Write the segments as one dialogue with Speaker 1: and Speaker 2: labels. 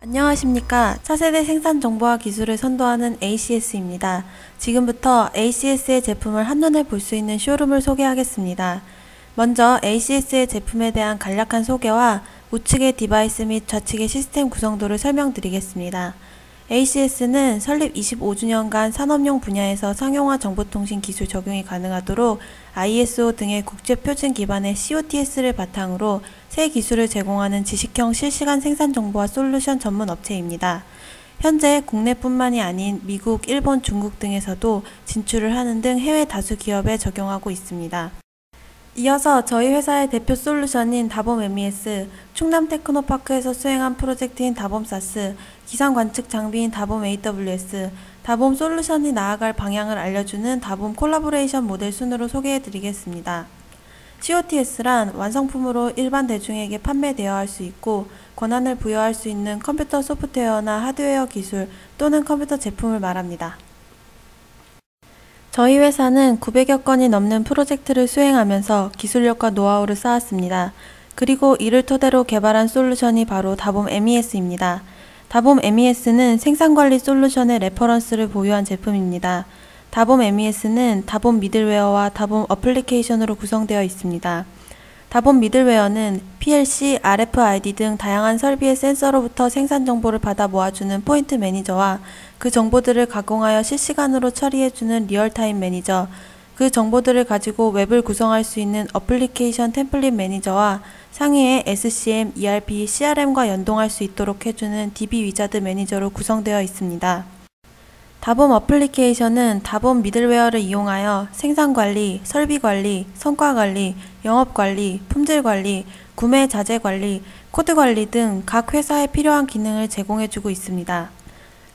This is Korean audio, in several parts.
Speaker 1: 안녕하십니까. 차세대 생산 정보화 기술을 선도하는 ACS입니다. 지금부터 ACS의 제품을 한눈에 볼 수 있는 쇼룸을 소개하겠습니다. 먼저 ACS의 제품에 대한 간략한 소개와 우측의 디바이스 및 좌측의 시스템 구성도를 설명드리겠습니다. ACS는 설립 25주년간 산업용 분야에서 상용화 정보통신 기술 적용이 가능하도록 ISO 등의 국제 표준 기반의 COTS를 바탕으로 새 기술을 제공하는 지식형 실시간 생산 정보화 솔루션 전문 업체입니다. 현재 국내뿐만이 아닌 미국, 일본, 중국 등에서도 진출을 하는 등 해외 다수 기업에 적용하고 있습니다. 이어서 저희 회사의 대표 솔루션인 다봄 MES, 충남 테크노파크에서 수행한 프로젝트인 다봄 사스, 기상 관측 장비인 다봄 AWS, 다봄 솔루션이 나아갈 방향을 알려주는 다봄 콜라보레이션 모델 순으로 소개해 드리겠습니다. COTS란 완성품으로 일반 대중에게 판매되어 할 수 있고 권한을 부여할 수 있는 컴퓨터 소프트웨어나 하드웨어 기술 또는 컴퓨터 제품을 말합니다. 저희 회사는 900여 건이 넘는 프로젝트를 수행하면서 기술력과 노하우를 쌓았습니다. 그리고 이를 토대로 개발한 솔루션이 바로 다봄 MES입니다. 다봄 MES는 생산관리 솔루션의 레퍼런스를 보유한 제품입니다. 다봄 MES는 다봄 미들웨어와 다봄 어플리케이션으로 구성되어 있습니다. 다봄 미들웨어는 PLC, RFID 등 다양한 설비의 센서로부터 생산 정보를 받아 모아주는 포인트 매니저와 그 정보들을 가공하여 실시간으로 처리해주는 리얼타임 매니저, 그 정보들을 가지고 웹을 구성할 수 있는 어플리케이션 템플릿 매니저와 상위의 SCM, ERP, CRM과 연동할 수 있도록 해주는 DB 위자드 매니저로 구성되어 있습니다. 다봄 어플리케이션은 다봄 미들웨어를 이용하여 생산관리, 설비관리, 성과관리, 영업관리, 품질관리, 구매 자재관리, 코드관리 등 각 회사에 필요한 기능을 제공해주고 있습니다.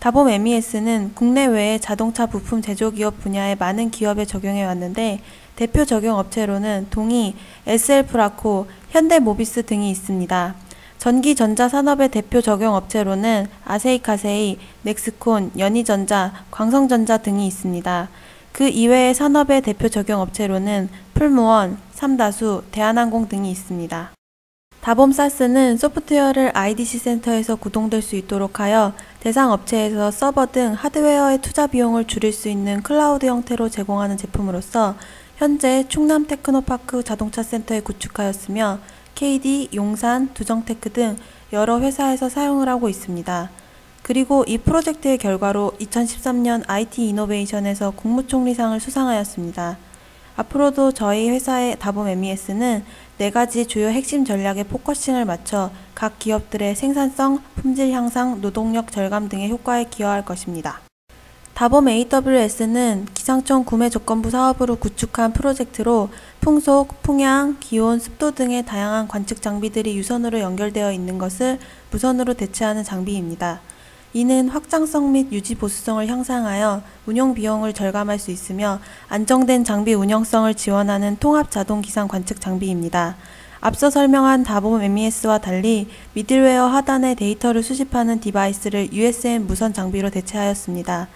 Speaker 1: 다봄 MES는 국내외의 자동차 부품 제조기업 분야의 많은 기업에 적용해 왔는데 대표 적용 업체로는 동이, SL프라코, 현대 모비스 등이 있습니다. 전기 전자 산업의 대표 적용 업체로는 아세이카세이, 넥스콘, 연희전자, 광성전자 등이 있습니다. 그 이외의 산업의 대표 적용 업체로는 풀무원, 삼다수, 대한항공 등이 있습니다. 다봄사스는 소프트웨어를 IDC 센터에서 구동될 수 있도록 하여 대상 업체에서 서버 등 하드웨어의 투자 비용을 줄일 수 있는 클라우드 형태로 제공하는 제품으로서 현재 충남 테크노파크 자동차 센터에 구축하였으며 KD, 용산, 두정테크 등 여러 회사에서 사용을 하고 있습니다. 그리고 이 프로젝트의 결과로 2013년 IT 이노베이션에서 국무총리상을 수상하였습니다. 앞으로도 저희 회사의 다봄 MES는 네 가지 주요 핵심 전략에 포커싱을 맞춰 각 기업들의 생산성, 품질 향상, 노동력 절감 등의 효과에 기여할 것입니다. 다봄 AWS는 기상청 구매 조건부 사업으로 구축한 프로젝트로 풍속, 풍향, 기온, 습도 등의 다양한 관측 장비들이 유선으로 연결되어 있는 것을 무선으로 대체하는 장비입니다. 이는 확장성 및 유지 보수성을 향상하여 운용 비용을 절감할 수 있으며 안정된 장비 운영성을 지원하는 통합 자동 기상 관측 장비입니다. 앞서 설명한 다봄 MES와 달리 미들웨어 하단에 데이터를 수집하는 디바이스를 USM 무선 장비로 대체하였습니다.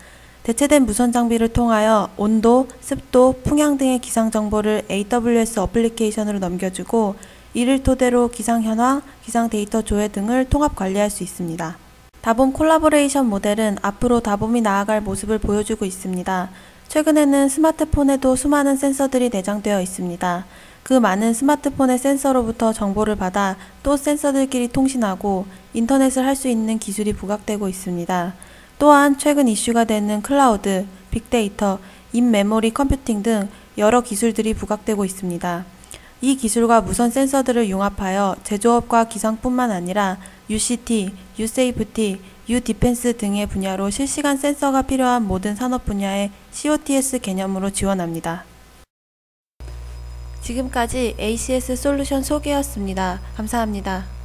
Speaker 1: 대체된 무선 장비를 통하여 온도, 습도, 풍향 등의 기상 정보를 AWS 어플리케이션으로 넘겨주고 이를 토대로 기상 현황, 기상 데이터 조회 등을 통합 관리할 수 있습니다. 다봄 콜라보레이션 모델은 앞으로 다봄이 나아갈 모습을 보여주고 있습니다. 최근에는 스마트폰에도 수많은 센서들이 내장되어 있습니다. 그 많은 스마트폰의 센서로부터 정보를 받아 또 센서들끼리 통신하고 인터넷을 할 수 있는 기술이 부각되고 있습니다. 또한 최근 이슈가 되는 클라우드, 빅데이터, 인메모리 컴퓨팅 등 여러 기술들이 부각되고 있습니다. 이 기술과 무선 센서들을 융합하여 제조업과 기상뿐만 아니라 UCT, 유세이프티, 유디펜스 등의 분야로 실시간 센서가 필요한 모든 산업 분야의 COTS 개념으로 지원합니다. 지금까지 ACS 솔루션 소개였습니다. 감사합니다.